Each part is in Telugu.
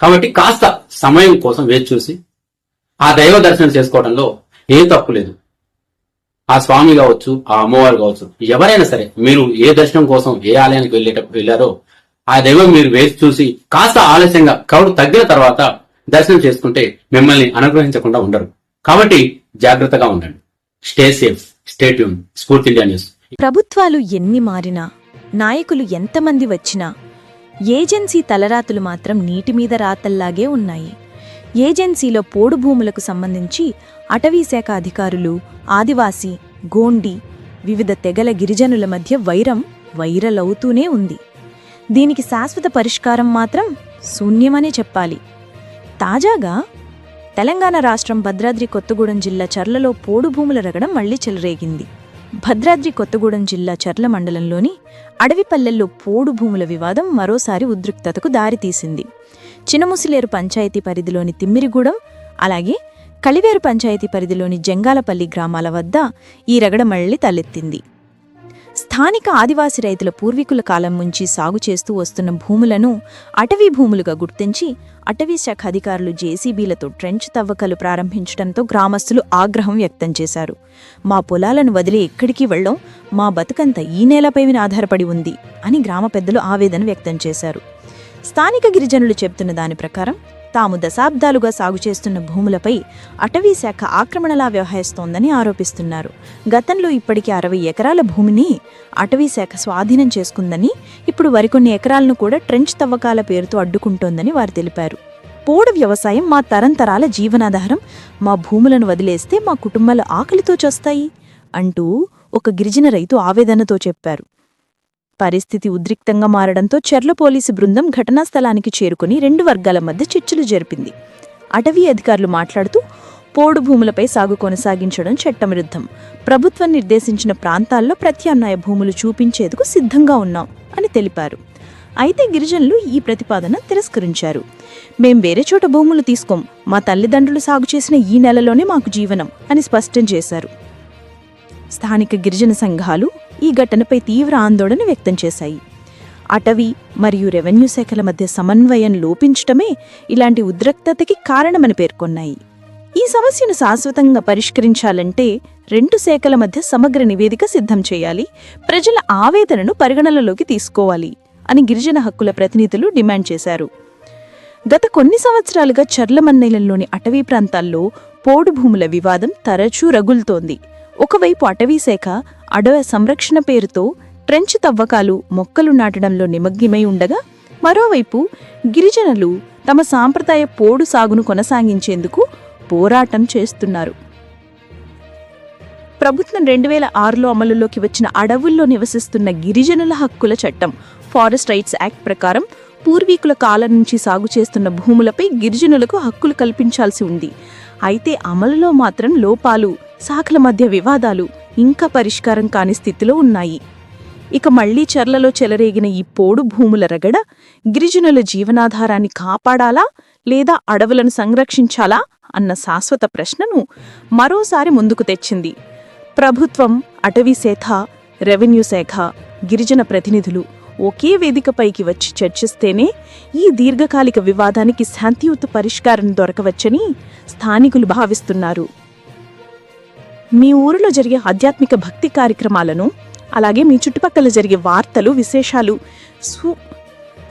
కాబట్టి కాస్త సమయం కోసం వేచి చూసి ఆ దైవ దర్శనం చేసుకోవడంలో ఏ తప్పు లేదు. ఆ స్వామి కావచ్చు ఆ అమ్మవారు కావచ్చు ఎవరైనా సరే మీరు ఏ దర్శనం కోసం ఏ ఆలయానికి వెళ్ళేటప్పుడు వెళ్ళారో ఆ దైవం మీరు వేచి చూసి కాస్త ఆలస్యంగా క్రౌడ్ తగ్గిన తర్వాత దర్శనం చేసుకుంటే మిమ్మల్ని అనుగ్రహించకుండా ఉండరు. కాబట్టి జాగ్రత్తగా ఉండండి. Stay safe stay tune Spoorthi India news ప్రభుత్వాలు ఎన్ని మారినా నాయకులు ఎంతమంది వచ్చినా ఏజెన్సీ తలరాతులు మాత్రం నీటి మీద రాతల్లాగే ఉన్నాయి. ఏజెన్సీలో పోడు భూములకు సంబంధించి అటవీశాఖ అధికారులు ఆదివాసీ గోండి వివిధ తెగల గిరిజనుల మధ్య వైరం వైరలవుతూనే ఉంది. దీనికి శాశ్వత పరిష్కారం మాత్రం శూన్యమనే చెప్పాలి. తాజాగా తెలంగాణ రాష్ట్రం భద్రాద్రి కొత్తగూడెం జిల్లా చర్లలో పోడు భూముల రగడం మళ్ళీ చెలరేగింది. భద్రాద్రి కొత్తగూడెం జిల్లా చర్ల మండలంలోని అడవిపల్లెల్లో పోడు భూముల వివాదం మరోసారి ఉద్రిక్తతకు దారితీసింది. చినముసిలేరు పంచాయతీ పరిధిలోని తిమ్మిరిగూడెం అలాగే కలివేరు పంచాయతీ పరిధిలోని జంగాలపల్లి గ్రామాల వద్ద ఈ రగడ మళ్ళీ తలెత్తింది. స్థానిక ఆదివాసి రైతుల పూర్వీకుల కాలం నుంచి సాగు చేస్తూ వస్తున్న భూములను అటవీ భూములుగా గుర్తించి అటవీ శాఖ అధికారులు జేసీబీలతో ట్రెంచ్ తవ్వకాలు ప్రారంభించడంతో గ్రామస్తులు ఆగ్రహం వ్యక్తం చేశారు. మా పొలాలను వదిలి ఎక్కడికి వెళ్ళం? మా బతుకంతా ఈ నేలపై ఆధారపడి ఉంది అని గ్రామ పెద్దలు ఆవేదన వ్యక్తం చేశారు. స్థానిక గిరిజనులు చెప్తున్న దాని ప్రకారం తాము దశాబ్దాలుగా సాగు చేస్తున్న భూములపై అటవీ శాఖ ఆక్రమణలా వ్యవహరిస్తోందని ఆరోపిస్తున్నారు. గతంలో ఇప్పటికీ అరవై ఎకరాల భూమిని అటవీ శాఖ స్వాధీనం చేసుకుందని ఇప్పుడు మరికొన్ని ఎకరాలను కూడా ట్రెంచ్ తవ్వకాల పేరుతో అడ్డుకుంటోందని వారు తెలిపారు. పోడు వ్యవసాయం మా తరంతరాల జీవనాధారం. మా భూములను వదిలేస్తే మా కుటుంబాలు ఆకలితో చస్తాయి అంటూ ఒక గిరిజన రైతు ఆవేదనతో చెప్పారు. పరిస్థితి ఉద్రిక్తంగా మారడంతో చెర్ల పోలీసు బృందం ఘటనా స్థలానికి చేరుకుని రెండు వర్గాల మధ్య చర్చలు జరిపింది. అటవీ అధికారులు మాట్లాడుతూ పోడు భూములపై సాగు కొనసాగించడం చట్టవిరుద్ధం ప్రభుత్వం నిర్దేశించిన ప్రాంతాల్లో ప్రత్యామ్నాయ భూములు చూపించేందుకు సిద్ధంగా ఉన్నాం అని తెలిపారు. అయితే గిరిజనులు ఈ ప్రతిపాదన తిరస్కరించారు. మేం వేరే చోట భూములు తీసుకోం. మా తల్లిదండ్రులు సాగు చేసిన ఈ నెలలోనే మాకు జీవనం అని స్పష్టం చేశారు. స్థానిక గిరిజన సంఘాలు ఈ ఘటనపై తీవ్ర ఆందోళన వ్యక్తం చేశాయి. అటవీ మరియు రెవెన్యూ శాఖల మధ్య సమన్వయం లోపించటమే ఇలాంటి ఉద్రక్తతకి కారణమని పేర్కొన్నాయి. ఈ సమస్యను శాశ్వతంగా పరిష్కరించాలంటే రెండు శాఖల మధ్య సమగ్ర నివేదిక సిద్ధం చేయాలి ప్రజల ఆవేదనను పరిగణనలోకి తీసుకోవాలి అని గిరిజన హక్కుల ప్రతినిధులు డిమాండ్ చేశారు. గత కొన్ని సంవత్సరాలుగా చర్లమన్నైలంలోని అటవీ ప్రాంతాల్లో పోడు భూముల వివాదం తరచూ రగులుతోంది. ఒకవైపు అటవీ శాఖ అడవ సంరక్షణ పేరుతో ట్రెంచ్ తవ్వకాలు మొక్కలు నాటడంలో నిమగ్నమై ఉండగా మరోవైపు గిరిజనులు తమ సాంప్రదాయ పోడు సాగును కొనసాగించేందుకు పోరాటం చేస్తున్నారు. ప్రభుత్వం రెండు వేల ఆరులో అమలులోకి వచ్చిన అడవుల్లో నివసిస్తున్న గిరిజనుల హక్కుల చట్టం ఫారెస్ట్ రైట్స్ యాక్ట్ ప్రకారం పూర్వీకుల కాలం నుంచి సాగు చేస్తున్న భూములపై గిరిజనులకు హక్కులు కల్పించాల్సి ఉంది. అయితే అమలులో మాత్రం లోపాలు శాఖల మధ్య వివాదాలు ఇంకా పరిష్కారం కాని స్థితిలో ఉన్నాయి. ఇక మళ్ళీ చర్లలో చెలరేగిన ఈ పోడు భూముల రగడ గిరిజనుల జీవనాధారాన్ని కాపాడాలా లేదా అడవులను సంరక్షించాలా అన్న శాశ్వత ప్రశ్నను మరోసారి ముందుకు తెచ్చింది. ప్రభుత్వం అటవీ శాఖ రెవెన్యూ శాఖ గిరిజన ప్రతినిధులు ఒకే వేదికపైకి వచ్చి చర్చిస్తేనే ఈ దీర్ఘకాలిక వివాదానికి శాంతియుత పరిష్కారం దొరకవచ్చని స్థానికులు భావిస్తున్నారు. మీ ఊరిలో జరిగే ఆధ్యాత్మిక భక్తి కార్యక్రమాలను అలాగే మీ చుట్టుపక్కల జరిగే వార్తలు విశేషాలు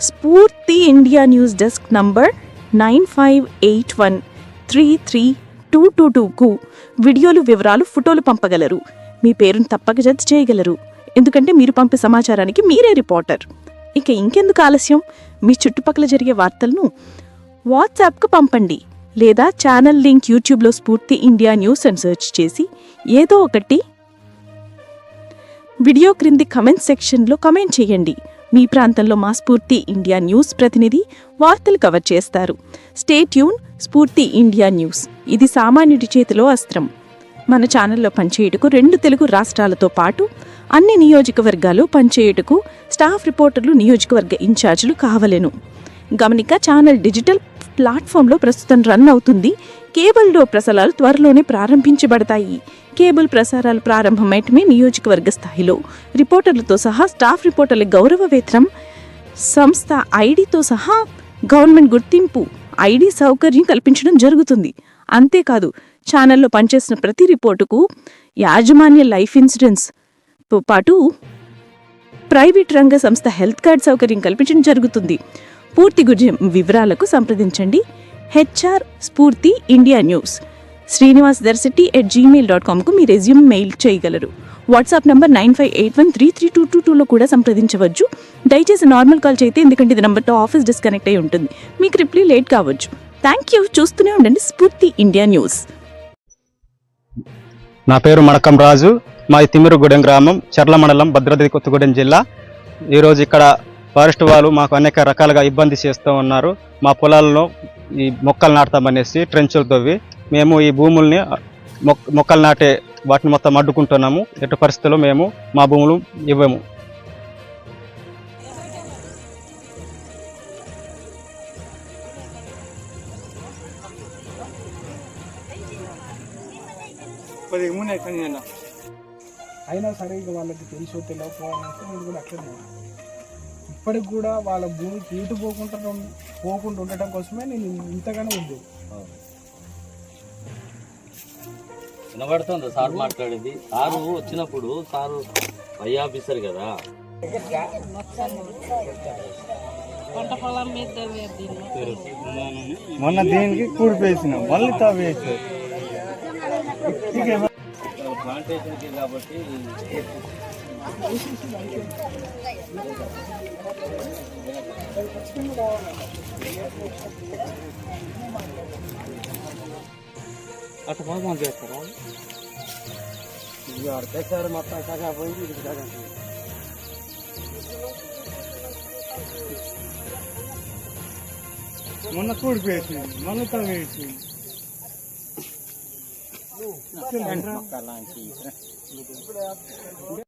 Spoorthi India news desk number nine five eight one three three two two టూకు వీడియోలు వివరాలు ఫోటోలు పంపగలరు. మీ పేరును తప్పక జడ్జ్ చేయగలరు. ఎందుకంటే మీరు పంపే సమాచారానికి మీరే రిపోర్టర్. ఇక ఇంకెందుకు ఆలస్యం? మీ చుట్టుపక్కల జరిగే వార్తలను వాట్సాప్కు పంపండి. లేదా ఛానల్ లింక్ యూట్యూబ్లో స్ఫూర్తి ఇండియా న్యూస్ అని సెర్చ్ చేసి ఏదో ఒకటి వీడియో క్రింది కమెంట్ సెక్షన్లో కమెంట్ చేయండి. మీ ప్రాంతంలో మా స్ఫూర్తి ఇండియా న్యూస్ ప్రతినిధి వార్తలు కవర్ చేస్తారు. స్టేట్ యూన్ స్ఫూర్తి ఇండియా న్యూస్. ఇది సామాన్యుడి చేతిలో అస్త్రం. మన ఛానల్లో పనిచేయుటకు రెండు తెలుగు రాష్ట్రాలతో పాటు అన్ని నియోజకవర్గాలు పనిచేయుటకు స్టాఫ్ రిపోర్టర్లు నియోజకవర్గ ఇన్ఛార్జీలు కావలెను. గమనిక ఛానల్ డిజిటల్ ప్లాట్ఫామ్లో ప్రస్తుతం రన్ అవుతుంది. కేబుల్ డో ప్రసారాలు త్వరలోనే ప్రారంభించబడతాయి. కేబుల్ ప్రసారాలు ప్రారంభమయటమే నియోజకవర్గ స్థాయిలో. రిపోర్టర్లతో సహా స్టాఫ్ రిపోర్టర్ల గౌరవ వేతనం సంస్థ ఐడితో సహా గవర్నమెంట్ గుర్తింపు ఐడి సౌకర్యం కల్పించడం జరుగుతుంది. అంతేకాదు ఛానల్లో పనిచేసిన ప్రతి రిపోర్టుకు యాజమాన్య లైఫ్ ఇన్సూరెన్స్తో పాటు ప్రైవేట్ రంగ సంస్థ హెల్త్ కార్డ్ సౌకర్యం కల్పించడం జరుగుతుంది. పూర్తి గురి వివరాలకు సంప్రదించండి. HR Spoorthi India news. Srinivas Darshetti at Gmail dot కామ్కు మీ రెజ్యూమ్ మెయిల్ చేయగలరు. WhatsApp number nine five eight one three three two two టూలో కూడా సంప్రదించవచ్చు. దయచేసి నార్మల్ కాల్ చేస్తే ఎందుకంటే ఇది నెంబర్తో ఆఫీస్ డిస్కనెక్ట్ అయి ఉంటుంది. మీకు రిప్లై లేట్ కావచ్చు. థ్యాంక్ యూ చూస్తూనే ఉండండి స్ఫూర్తి ఇండియా న్యూస్. నా పేరు మడకం రాజు. మాది తిమ్మిరిగూడెం గ్రామం చర్ల మండలం భద్రాద్రి కొత్తగూడెం జిల్లా. ఈరోజు ఇక్కడ ఫారెస్ట్ వాళ్ళు మాకు అనేక రకాలుగా ఇబ్బంది చేస్తూ ఉన్నారు. మా పొలాల్లో ఈ మొక్కలు నాటుతామనేసి ట్రెంచులు తవ్వి మేము ఈ భూముల్ని మొక్ మొక్కలు నాటే వాటిని మొత్తం అడ్డుకుంటున్నాము. ఎటు పరిస్థితుల్లో మేము మా భూములు ఇవ్వము. అయినా సరే ఇక వాళ్ళకి తెలుసో తెలియకపోవాలంటే నేను కూడా అట్లనే. ఇప్పటికి కూడా వాళ్ళ భూమికి ఈటు పోకుండా పోకుండా ఉండటం కోసమే నేను ఇంతగానో ఉంది. వినబడుతుంది? సార్ మాట్లాడేది. సారు వచ్చినప్పుడు సారు పై ఆఫీసర్ కదా. మొన్న దీనికి కూడిపేసినాం మళ్ళీ తవ్వేసి ప్లాంటేషన్కి కాబట్టి అట్లా బాగా చేస్తారా ఇక అర్థసారి మొత్తం సగా పోయింది ఇది సగా మొన్న ขึ้นกันครับ